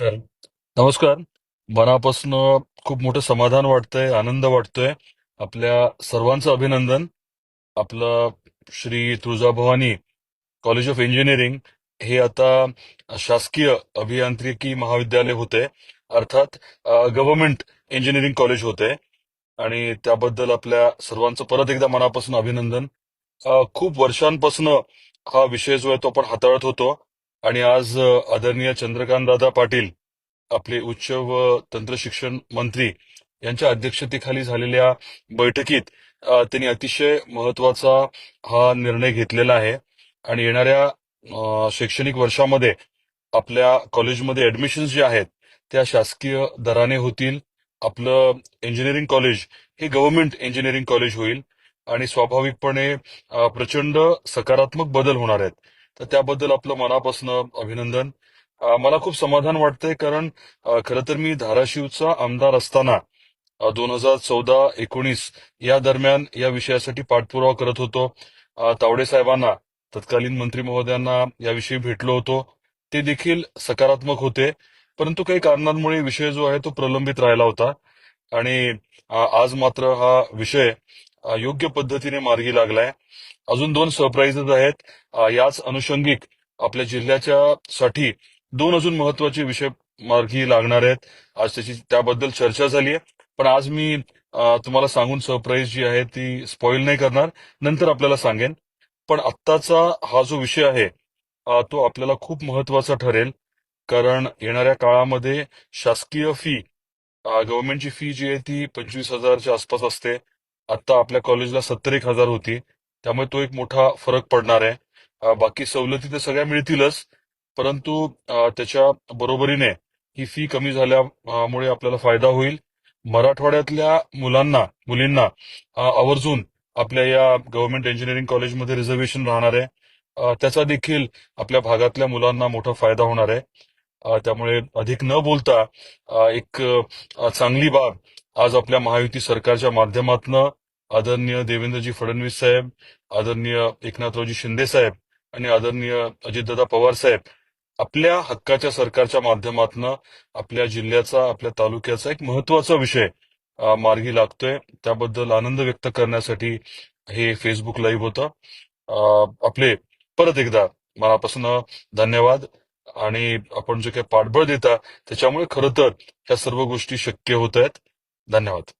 नमस्कार. नमस्कार. मनापासून खूप मोठं समाधान वाटतंय आनंद वाटतोय. आपल्या सर्वांचं अभिनंदन. आपलं Shri Tuljabhavani college of engineering हे आता शासकीय अभियांत्रिकी महाविद्यालय होते. अर्थात गव्हर्नमेंट इंजिनिअरिंग कॉलेज होते. आणि त्याबद्दल आपल्या सर्वांचं परत एकदा मनापासून अभिनंदन. खूप वर्षांपासून हा विषय जो आहे तो आपण हाताळत होतो. आणि आज आदरणीय चंद्रकांत दादा पाटील आपले उच्च व तंत्र शिक्षण मंत्री यांच्या अध्यक्षतेखाली झालेल्या बैठकीत त्यांनी अतिशय महत्त्वाचा हा निर्णय घेतलेला आहे. आणि येणाऱ्या शैक्षणिक वर्षामध्ये आपल्या कॉलेजमध्ये ऍडमिशन जे आहेत त्या शासकीय दराने होतील. आपलं इंजिनिअरिंग कॉलेज हे गव्हर्नमेंट इंजिनिअरिंग कॉलेज होईल. आणि स्वाभाविकपणे प्रचंड सकारात्मक बदल होणार आहेत. तर त्याबद्दल आपलं मनापासून अभिनंदन. मला खूप समाधान वाटतंय कारण खरं तर मी धाराशिवचा आमदार असताना दोन हजार चौदा एकोणीस या दरम्यान या विषयासाठी पाठपुरावा करत होतो. तावडे साहेबांना तत्कालीन मंत्री महोदयांना याविषयी भेटलो होतो. ते देखील सकारात्मक होते. परंतु काही कारणांमुळे विषय जो आहे तो प्रलंबित राहिला होता. आणि आज मात्र हा विषय योग्य पद्धतीने मार्गी लागलाय. अजून दोन सरप्राईजेस आहेत. याच अनुषंगिक आपल्या जिल्ह्याच्या साठी दोन अजून महत्त्वाचे विषय मार्गी लागणार आहेत. आज त्याची त्याबद्दल चर्चा झाली आहे. पण आज मी तुम्हाला सांगून सरप्राईज जी आहे ती स्पॉइल नाही करणार. नंतर आपल्याला सांगेन. पण आत्ताचा हा जो विषय आहे तो आपल्याला खूप महत्त्वाचा ठरेल. कारण येणाऱ्या काळामध्ये शासकीय फी गव्हर्नमेंटची फी जी आहे ती पंचवीस हजारच्या आसपास असते. आता आपल्या कॉलेजला सत्तर एक हजार होती. त्यामुळे तो एक मोठा फरक पडणार आहे. बाकी सवलती तर सगळ्या मिळतीलच. परंतु त्याच्या बरोबरीने ही फी कमी झाल्यामुळे आपल्याला फायदा होईल. मराठवाड्यातल्या मुलांना मुलींना आवर्जून आपल्या या गव्हर्नमेंट इंजिनिअरिंग कॉलेजमध्ये रिझर्वेशन राहणार आहे. त्याचा देखील आपल्या भागातल्या मुलांना मोठा फायदा होणार आहे. त्यामुळे अधिक न बोलता एक चांगली बाब आज आपल्या महायुती सरकारच्या माध्यमातून आदरणीय देवेंद्रजी फडणवीस साहेब आदरणीय एकनाथरावजी शिंदे साहेब आणि आदरणीय अजितदादा पवार साहेब आपल्या हक्काच्या सरकारच्या माध्यमातून आपल्या जिल्ह्याचा आपल्या तालुक्याचा एक महत्त्वाचा विषय मार्गी लागतोय. त्याबद्दल आनंद व्यक्त करण्यासाठी हे फेसबुक लाईव्ह होतं. आपले परत एकदा मनापासून धन्यवाद आणि आपण जे काही पाठबळ देता त्याच्यामुळे खरं तर ह्या सर्व गोष्टी शक्य होत आहेत. धन्यवाद.